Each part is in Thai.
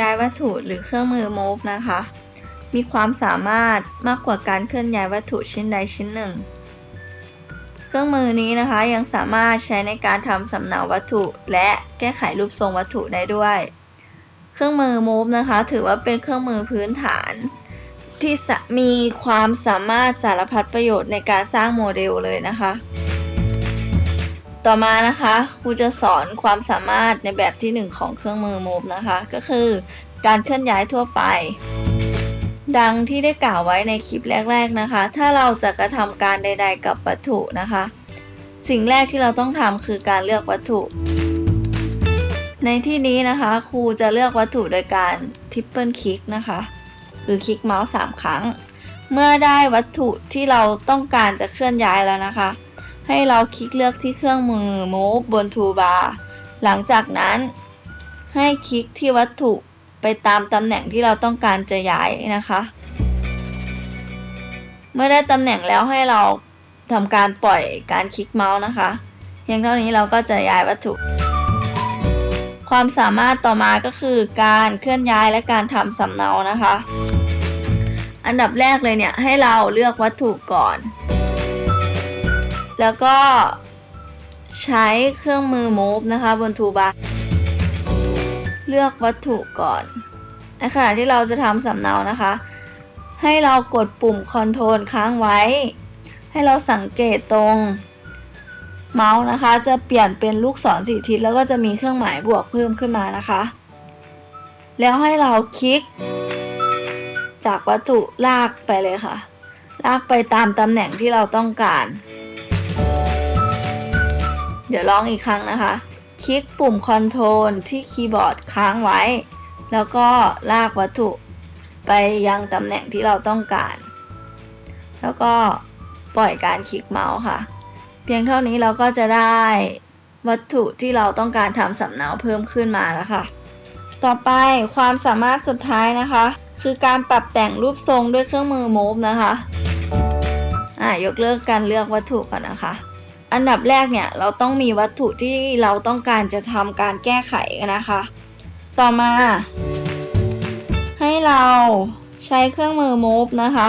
ย้ายวัตถุหรือเครื่องมือ move นะคะ มีความสามารถมากกว่าการเคลื่อนย้ายวัตถุชิ้นใดชิ้นหนึ่ง เครื่องมือนี้นะคะยังสามารถใช้ในการทำสำเนาวัตถุ และแก้ไขรูปทรงวัตถุได้ด้วย เครื่องมือ move นะคะ ถือว่าเป็นเครื่องมือพื้นฐาน ที่มีความสามารถสารพัดประโยชน์ในการสร้างโมเดลเลยนะคะ ต่อมานะคะครูจะสอนความสามารถในแบบที่หนึ่งของเครื่องมือ move นะคะ ก็คือการเคลื่อนย้ายทั่วไป ดังที่ได้กล่าวไว้ในคลิปแรก ๆนะคะ ถ้าเราจะกระทำการใด ๆ กับวัตถุนะคะ สิ่งแรกที่เราต้องทำคือการเลือกวัตถุ ในที่นี้นะคะครูจะเลือกวัตถุโดยการทิปเปิลคลิกนะคะคือคลิกเมาส์3ครั้ง เมื่อได้วัตถุที่เราต้องการจะเคลื่อนย้ายแล้วนะคะ ให้เราคลิกเลือกที่เครื่องมือ move บน toolbar หลังจากนั้น ให้คลิกที่วัตถุไปตามตำแหน่งที่เราต้องการจะย้ายนะคะ เมื่อได้ตำแหน่งแล้วให้เราทำการปล่อยการคลิกเมาส์นะคะเพียงเท่านี้เราก็จะย้ายวัตถุ ความสามารถต่อมาก็คือการเคลื่อนย้ายและการทำสำเนานะคะ อันดับแรกเลยเนี่ยให้เราเลือกวัตถุก่อน แล้วก็ใช้เครื่องมือ move นะคะบน toolbar เลือกวัตถุก่อน ในขณะที่เราจะทำสำเนานะคะ ให้เรากดปุ่ม Ctrl ค้างไว้ ให้เราสังเกตตรงเมาส์นะคะ จะเปลี่ยนเป็นลูกศรสีทิศแล้วก็จะมีเครื่องหมายบวกเพิ่มขึ้นมานะคะ แล้วให้เราคลิก จากวัตถุลากไปเลยค่ะ ลากไปตามตำแหน่งที่เราต้องการ เดี๋ยวลองอีกครั้งนะคะ คลิกปุ่ม Ctrl ที่คีย์บอร์ดค้างไว้ แล้วก็ลากวัตถุไปยังตำแหน่งที่เราต้องการ แล้วก็ปล่อยการคลิกเมาส์ค่ะ เพียงเท่านี้เราก็จะได้วัตถุที่เราต้องการทำสำเนาเพิ่มขึ้นมาแล้วค่ะ ต่อไปความสามารถสุดท้ายนะคะ คือการปรับแต่งรูปทรงด้วยเครื่องมือ move นะคะ อ่ายกเลิกการเลือกวัตถุก่อนนะคะ อันดับแรกเนี่ยเราต้องมีวัตถุที่เราต้องการจะทำการแก้ไขนะคะ ต่อมา ให้เราใช้เครื่องมือ move นะคะ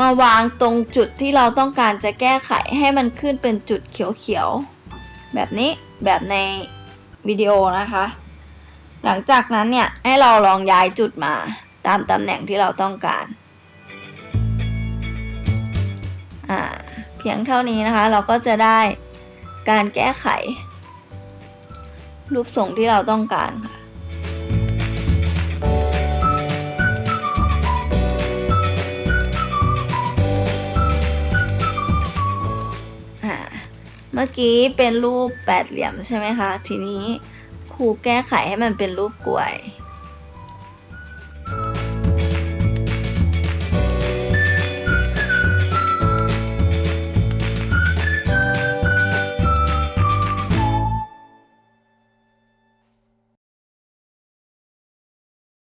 มาวางตรงจุดที่เราต้องการจะแก้ไขให้มันขึ้นเป็นจุดเขียวๆ แบบนี้แบบในวิดีโอนะคะ หลังจากนั้นเนี่ยให้เราลองย้ายจุดมาตามตำแหน่งที่เราต้องการ เพียงเท่านี้นะคะ เราก็จะได้การแก้ไข รูปทรงที่เราต้องการค่ะเมื่อกี้เป็นรูปแปดเหลี่ยมใช่ไหมคะ ทีนี้ครูแก้ไขให้มันเป็นรูปกลวย